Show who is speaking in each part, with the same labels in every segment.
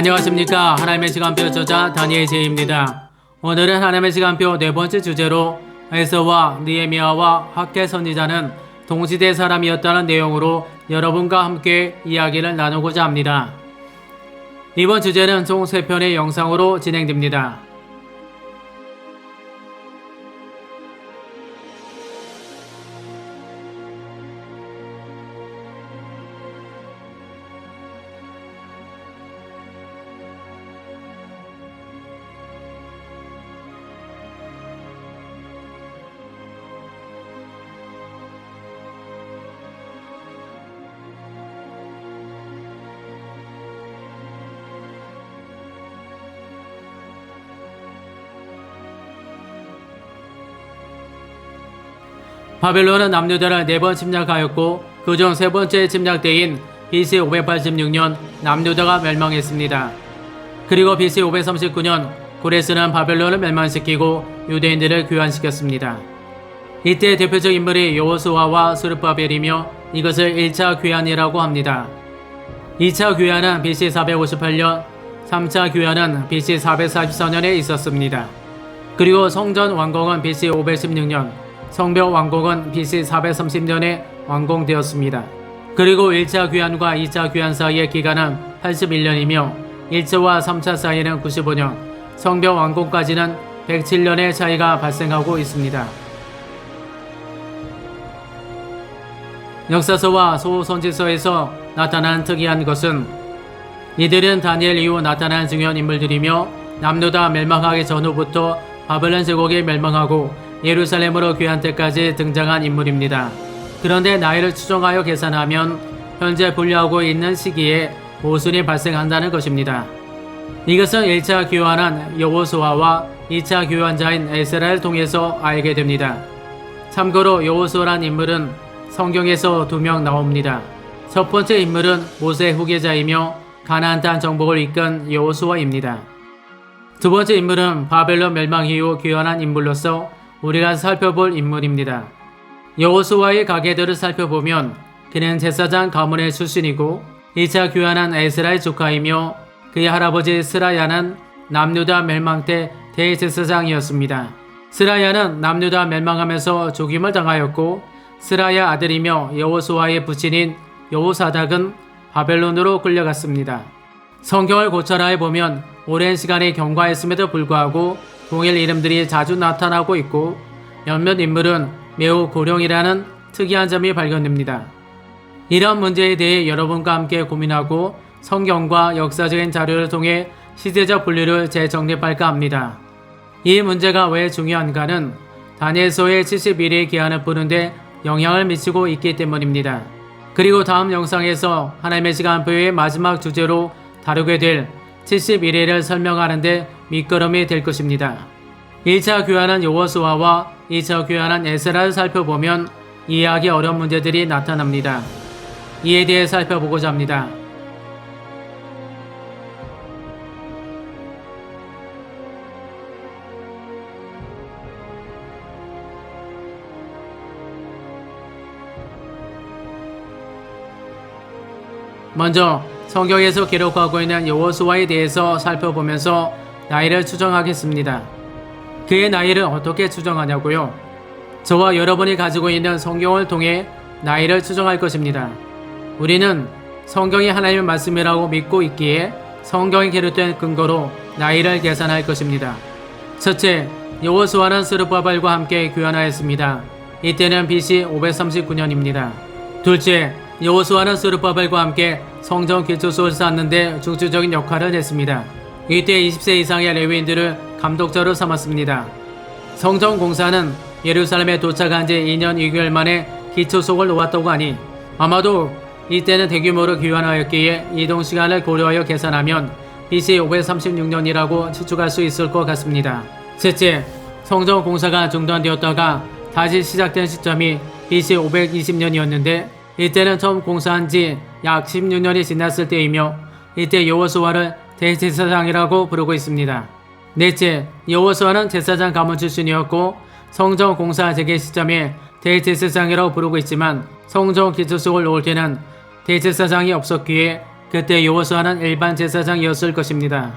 Speaker 1: 안녕하십니까 하나님의 시간표 저자 다니엘 제입니다. 오늘은 하나님의 시간표 네 번째 주제로 에서와 니에미아와 학계 선지자는 동시대 사람이었다는 내용으로 여러분과 함께 이야기를 나누고자 합니다. 이번 주제는 총 3편의 영상으로 진행됩니다. 바벨론은 남유다를 네 번 침략하였고 그중 세 번째 침략 때인 BC 586년 남유다가 멸망했습니다. 그리고 BC 539년 고레스는 바벨론을 멸망시키고 유대인들을 귀환시켰습니다. 이때 대표적 인물이 여호수아와 스르바벨이며 이것을 1차 귀환이라고 합니다. 2차 귀환은 BC 458년, 3차 귀환은 BC 444년에 있었습니다. 그리고 성전 완공은 BC 516년, 성벽 완공은 BC 430년에 완공되었습니다. 그리고 1차 귀환과 2차 귀환 사이의 기간은 81년이며 1차와 3차 사이는 95년, 성벽 완공까지는 107년의 차이가 발생하고 있습니다. 역사서와 소선지서에서 나타난 특이한 것은 이들은 다니엘 이후 나타난 중요한 인물들이며 남유다 멸망하기 전후부터 바벨론 제국이 멸망하고 예루살렘으로 귀한 때까지 등장한 인물입니다. 그런데 나이를 추정하여 계산하면 현재 분류하고 있는 시기에 모순이 발생한다는 것입니다. 이것은 1차 교환한 여호수아와 2차 교환자인 에스라를 통해서 알게 됩니다. 참고로 여호수아란 인물은 성경에서 두 명 나옵니다. 첫 번째 인물은 모세 후계자이며 가나안 땅 정복을 이끈 여호수아입니다. 두 번째 인물은 바벨론 멸망 이후 귀환한 인물로서 우리가 살펴볼 인물입니다. 여호수아의 가계들을 살펴보면 그는 제사장 가문의 출신이고 2차 귀환한 에스라의 조카이며 그의 할아버지 스라야는 남유다 멸망 때 대제사장이었습니다. 스라야는 남유다 멸망하면서 죽임을 당하였고 스라야 아들이며 여호수아의 부친인 여호사닥은 바벨론으로 끌려갔습니다. 성경을 고찰하여 보면 오랜 시간이 경과했음에도 불구하고 동일 이름들이 자주 나타나고 있고 몇몇 인물은 매우 고령이라는 특이한 점이 발견됩니다. 이런 문제에 대해 여러분과 함께 고민하고 성경과 역사적인 자료를 통해 시대적 분류를 재정립할까 합니다. 이 문제가 왜 중요한가는 다니엘서의 71의 기한을 보는데 영향을 미치고 있기 때문입니다. 그리고 다음 영상에서 하나님의 시간표의 마지막 주제로 다루게 될 71회를 설명하는데 밑거름이 될 것입니다. 1차 교환한 여호수아와 2차 교환한 에스라를 살펴보면 이해하기 어려운 문제들이 나타납니다. 이에 대해 살펴보고자 합니다. 먼저 성경에서 기록하고 있는 여호수아에 대해서 살펴보면서 나이를 추정하겠습니다. 그의 나이를 어떻게 추정하냐고요? 저와 여러분이 가지고 있는 성경을 통해 나이를 추정할 것입니다. 우리는 성경이 하나님의 말씀이라고 믿고 있기에 성경에 기록된 근거로 나이를 계산할 것입니다. 첫째, 여호수아는 스르바벨과 함께 교환하였습니다. 이때는 BC 539년입니다. 둘째, 여호수아는 스르바벨과 함께 성전 기초소를 쌓는데 중추적인 역할을 했습니다. 이때 20세 이상의 레위인들을 감독자로 삼았습니다. 성전 공사는 예루살렘에 도착한 지 2년 2개월 만에 기초속을 놓았다고 하니 아마도 이때는 대규모로 귀환하였기에 이동 시간을 고려하여 계산하면 BC 536년이라고 추측할 수 있을 것 같습니다. 셋째, 성전 공사가 중단되었다가 다시 시작된 시점이 BC 520년이었는데 이때는 처음 공사한 지 약 16년이 지났을 때이며 이때 여호수아를 대제사장이라고 부르고 있습니다. 넷째, 여호수아는 제사장 가문 출신이었고 성전 공사 재개 시점에 대제사장이라고 부르고 있지만 성전 기초속을 놓을 때는 대제사장이 없었기에 그때 여호수아는 일반 제사장이었을 것입니다.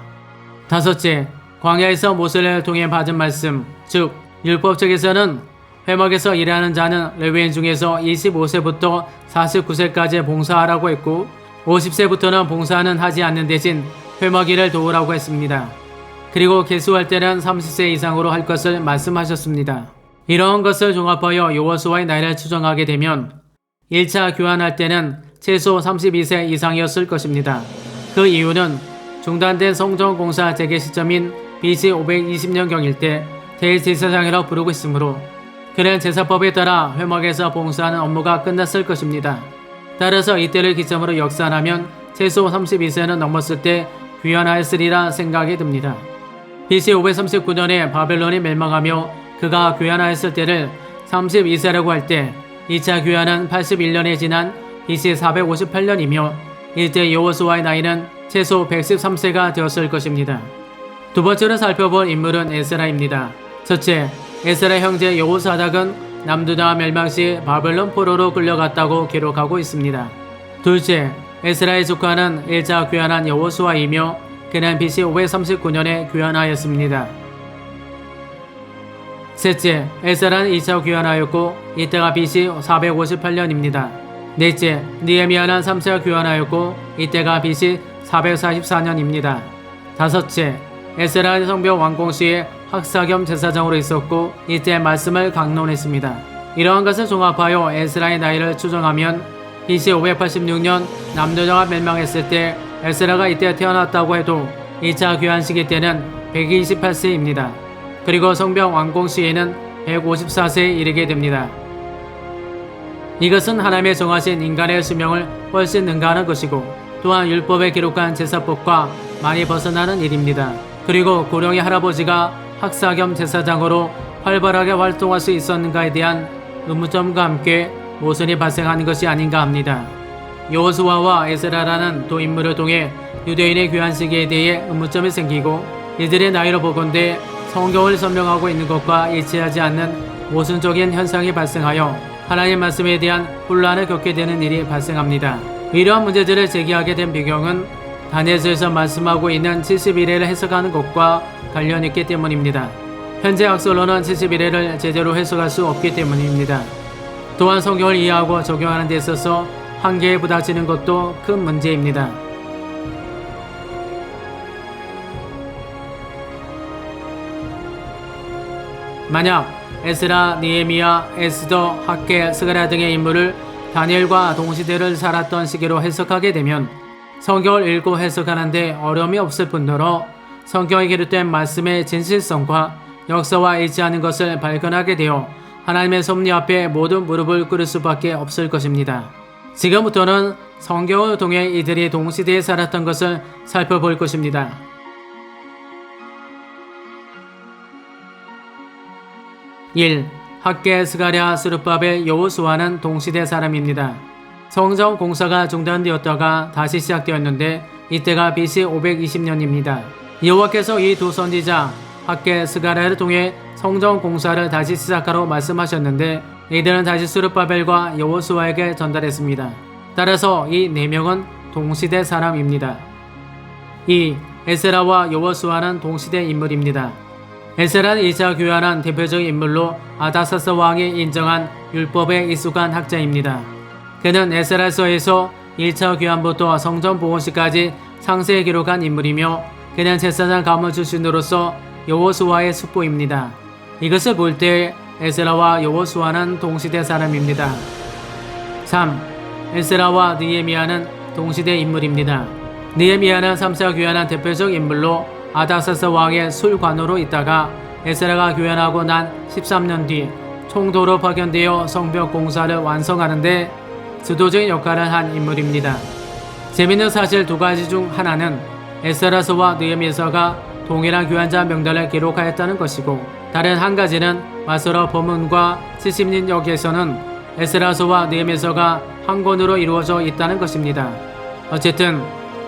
Speaker 1: 다섯째, 광야에서 모세를 통해 받은 말씀, 즉 율법책에서는 회막에서 일하는 자는 레위인 중에서 25세부터 49세까지 봉사하라고 했고 50세부터는 봉사는 하지 않는 대신 일을 도우라고 했습니다. 그리고 개수할 때는 30세 이상으로 할 것을 말씀하셨습니다. 이러한 것을 종합하여 여호수아의 나이를 추정하게 되면 1차 교환할 때는 최소 32세 이상이었을 것입니다. 그 이유는 중단된 성전 공사 재개 시점인 BC 520년경일 때 대제사장이라고 부르고 있으므로 그는 제사법에 따라 회막에서 봉사하는 업무가 끝났을 것입니다. 따라서 이때를 기점으로 역산하면 최소 32세는 넘었을 때 귀환하였으리라 생각이 듭니다. BC 539년에 바벨론이 멸망하며 그가 귀환하였을 때를 32세라고 할 때 2차 귀환은 81년에 지난 BC 458년이며 이때 여호수아의 나이는 최소 113세가 되었을 것입니다. 두 번째로 살펴볼 인물은 에스라입니다. 첫째, 에스라 형제 여호사닥은 남두다 멸망 시 바벨론 포로로 끌려갔다고 기록하고 있습니다. 둘째, 에스라의 조카는 1차 귀환한 여호수아이며 그는 BC 539년에 귀환하였습니다. 셋째, 에스라는 2차 귀환하였고 이때가 BC 458년입니다. 넷째, 니에미아는 3차 귀환하였고 이때가 BC 444년입니다. 다섯째, 에스라 성벽 완공 시에 학사 겸 제사장으로 있었고 이때 말씀을 강론했습니다. 이러한 것을 종합하여 에스라의 나이를 추정하면 BC 586년 남도자가 멸망했을 때 에스라가 이때 태어났다고 해도 2차 귀환 시기 때는 128세입니다. 그리고 성벽 완공 시에는 154세에 이르게 됩니다. 이것은 하나님의 정하신 인간의 수명을 훨씬 능가하는 것이고 또한 율법에 기록한 제사법과 많이 벗어나는 일입니다. 그리고 고령의 할아버지가 학사 겸 제사장으로 활발하게 활동할 수 있었는가에 대한 의문점과 함께 모순이 발생한 것이 아닌가 합니다. 여호수아와 에스라라는 두 인물을 통해 유대인의 귀환 시기에 대해 의문점이 생기고 이들의 나이로 보건대 성경을 설명하고 있는 것과 일치하지 않는 모순적인 현상이 발생하여 하나님 말씀에 대한 혼란을 겪게 되는 일이 발생합니다. 이러한 문제들을 제기하게 된 배경은 다니엘서에서 말씀하고 있는 70일을 해석하는 것과 관련 있기 때문입니다. 현재 학설로는 71회를 제대로 해석할 수 없기 때문입니다. 또한 성경을 이해하고 적용하는 데 있어서 한계에 부닥치는 것도 큰 문제입니다. 만약 에스라, 니에미야, 에스더, 학계, 스가랴 등의 인물을 다니엘과 동시대를 살았던 시기로 해석하게 되면 성경을 읽고 해석하는데 어려움이 없을 뿐더러 성경에 기록된 말씀의 진실성과 역사와 일치하는 것을 발견하게 되어 하나님의 섭리 앞에 모든 무릎을 꿇을 수밖에 없을 것입니다. 지금부터는 성경을 통해 이들이 동시대에 살았던 것을 살펴볼 것입니다. 1. 학계 스가랴 스룹바벨 여호수아는 동시대 사람입니다. 성전 공사가 중단되었다가 다시 시작되었는데 이때가 BC 520년입니다. 여호와께서 이 두 선지자 학계 스가랴를 통해 성전 공사를 다시 시작하라고 말씀하셨는데 이들은 다시 스룹바벨과 여호수아에게 전달했습니다. 따라서 이 네 명은 동시대 사람입니다. 2. 에스라와 여호수아는 동시대 인물입니다. 에스라는 2차 교환한 대표적인 인물로 아다사스 왕이 인정한 율법에 익숙한 학자입니다. 그는 에스라서에서 1차 교환부터 성전 보호시까지 상세히 기록한 인물이며 그는 제사장 가문 출신으로서 여호수아의 숙부입니다. 이것을 볼 때 에스라와 여호수아는 동시대 사람입니다. 3. 에스라와 느헤미야는 동시대 인물입니다. 느헤미야는 3차 교환한 대표적 인물로 아다사스 왕의 술관으로 있다가 에스라가 교환하고 난 13년 뒤 총도로 파견되어 성벽 공사를 완성하는데 주도적인 역할을 한 인물입니다. 재밌는 사실 두 가지 중 하나는 에스라서와 느헤미야서가 동일한 교환자 명단을 기록하였다는 것이고 다른 한 가지는 마서러 법문과 70년 역에서는 에스라서와 느헤미야서가 한 권으로 이루어져 있다는 것입니다. 어쨌든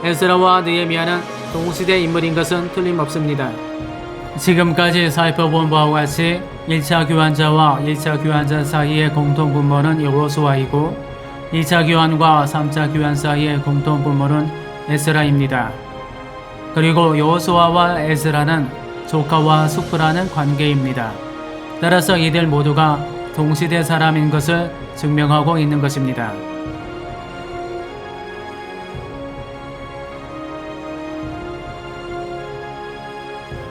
Speaker 1: 에스라와 느헤미야는 동시대 인물인 것은 틀림없습니다. 지금까지 살펴본 바와 같이 1차 교환자와 2차 교환자 사이의 공통 분모는 여호수아이고 2차 교환과 3차 교환 사이의 공통 분모는 에스라입니다. 그리고 여호수아와 에스라는 조카와 숙부라는 관계입니다. 따라서 이들 모두가 동시대 사람인 것을 증명하고 있는 것입니다.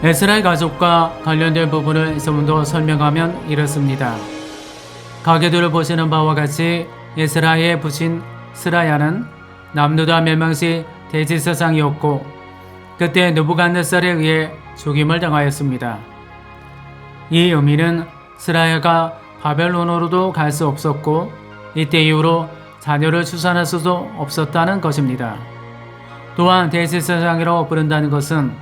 Speaker 1: 에스라의 가족과 관련된 부분을 좀 더 설명하면 이렇습니다. 가게들을 보시는 바와 같이 에스라의 부친 스라야는 남루다 멸망시 대지사상이었고 그때 느부갓네살에 의해 죽임을 당하였습니다. 이 의미는 스라야가 바벨론으로도 갈 수 없었고 이때 이후로 자녀를 출산할 수도 없었다는 것입니다. 또한 대지사상이라고 부른다는 것은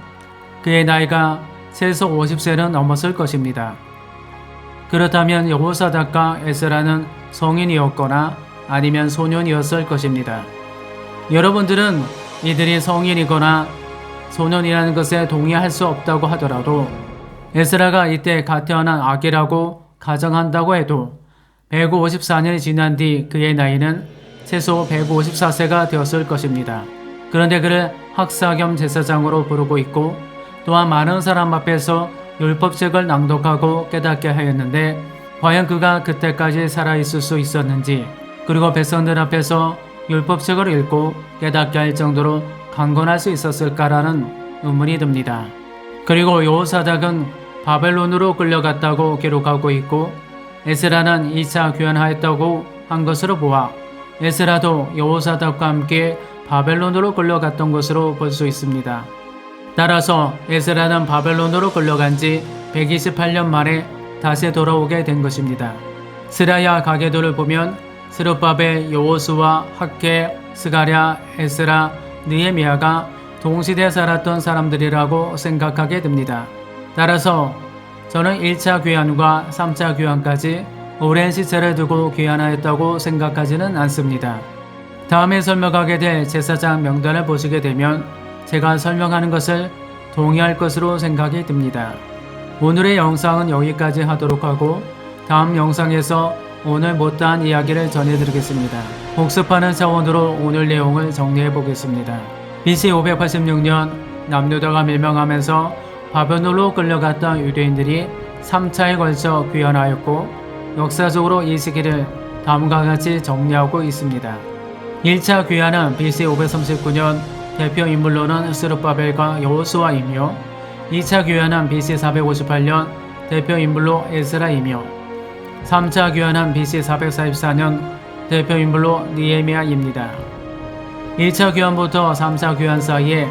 Speaker 1: 그의 나이가 최소 50세는 넘었을 것입니다. 그렇다면 여호사닥과 에스라는 성인이었거나 아니면 소년이었을 것입니다. 여러분들은 이들이 성인이거나 소년이라는 것에 동의할 수 없다고 하더라도 에스라가 이때 갓 태어난 아기라고 가정한다고 해도 154년이 지난 뒤 그의 나이는 최소 154세가 되었을 것입니다. 그런데 그를 학사 겸 제사장으로 부르고 있고 또한 많은 사람 앞에서 율법책을 낭독하고 깨닫게 하였는데 과연 그가 그때까지 살아있을 수 있었는지 그리고 백성들 앞에서 율법책을 읽고 깨닫게 할 정도로 강건할 수 있었을까라는 의문이 듭니다. 그리고 여호사닥은 바벨론으로 끌려갔다고 기록하고 있고 에스라는 2차 귀환하였다고 한 것으로 보아 에스라도 여호사닥과 함께 바벨론으로 끌려갔던 것으로 볼 수 있습니다. 따라서 에스라는 바벨론으로 끌려간 지 128년 만에 다시 돌아오게 된 것입니다. 스라야 가게도를 보면 스룹바벨, 여호수와 학계, 스가랴, 에스라, 느헤미야가 동시대에 살았던 사람들이라고 생각하게 됩니다. 따라서 저는 1차 귀환과 3차 귀환까지 오랜 시차를 두고 귀환하였다고 생각하지는 않습니다. 다음에 설명하게 될 제사장 명단을 보시게 되면 제가 설명하는 것을 동의할 것으로 생각이 듭니다. 오늘의 영상은 여기까지 하도록 하고 다음 영상에서 오늘 못다한 이야기를 전해드리겠습니다. 복습하는 차원으로 오늘 내용을 정리해 보겠습니다. BC 586년 남유다가 멸망하면서 바벨론으로 끌려갔던 유대인들이 3차에 걸쳐 귀환하였고 역사적으로 이 시기를 다음과 같이 정리하고 있습니다. 1차 귀환은 BC 539년 대표 인물로는 스룹바벨과 여호수아이며 2차 귀환은 BC 458년 대표 인물로 에스라이며 3차 귀환은 BC 444년 대표 인물로 니에미아입니다. 1차 귀환부터 3차 귀환 사이에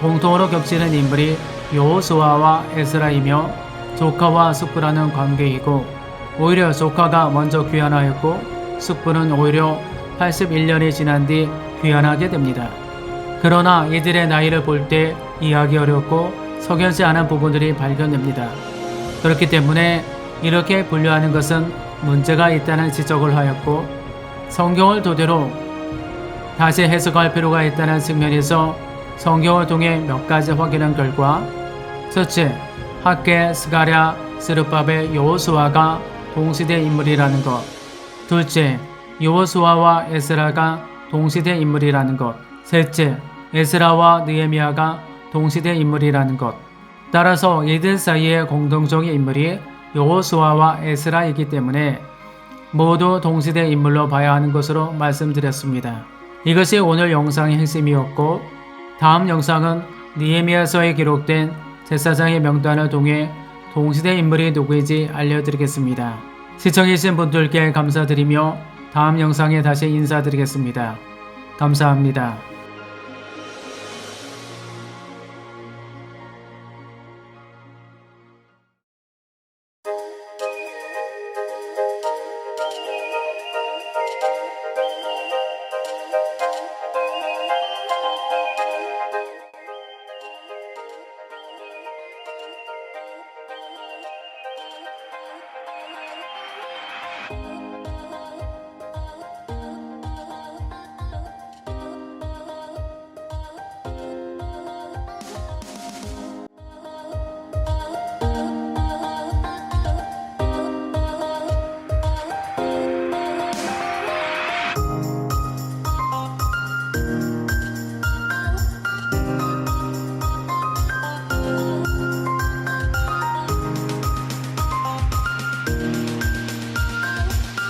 Speaker 1: 공통으로 겹치는 인물이 여호수아와 에스라이며 조카와 숙부라는 관계이고 오히려 조카가 먼저 귀환하였고 숙부는 오히려 81년이 지난 뒤 귀환하게 됩니다. 그러나 이들의 나이를 볼 때 이해하기 어렵고 석연치 않은 부분들이 발견됩니다. 그렇기 때문에 이렇게 분류하는 것은 문제가 있다는 지적을 하였고 성경을 토대로 다시 해석할 필요가 있다는 측면에서 성경을 통해 몇 가지 확인한 결과 첫째, 학계, 스가랴, 스르밥의 여호수아가 동시대 인물이라는 것 둘째, 여호수아와 에스라가 동시대 인물이라는 것 셋째, 에스라와 느헤미야가 동시대 인물이라는 것. 따라서 이들 사이의 공동적인 인물이 여호수아와 에스라이기 때문에 모두 동시대 인물로 봐야 하는 것으로 말씀드렸습니다. 이것이 오늘 영상의 핵심이었고 다음 영상은 니에미아서에 기록된 제사장의 명단을 통해 동시대 인물이 누구인지 알려드리겠습니다. 시청해주신 분들께 감사드리며 다음 영상에 다시 인사드리겠습니다. 감사합니다.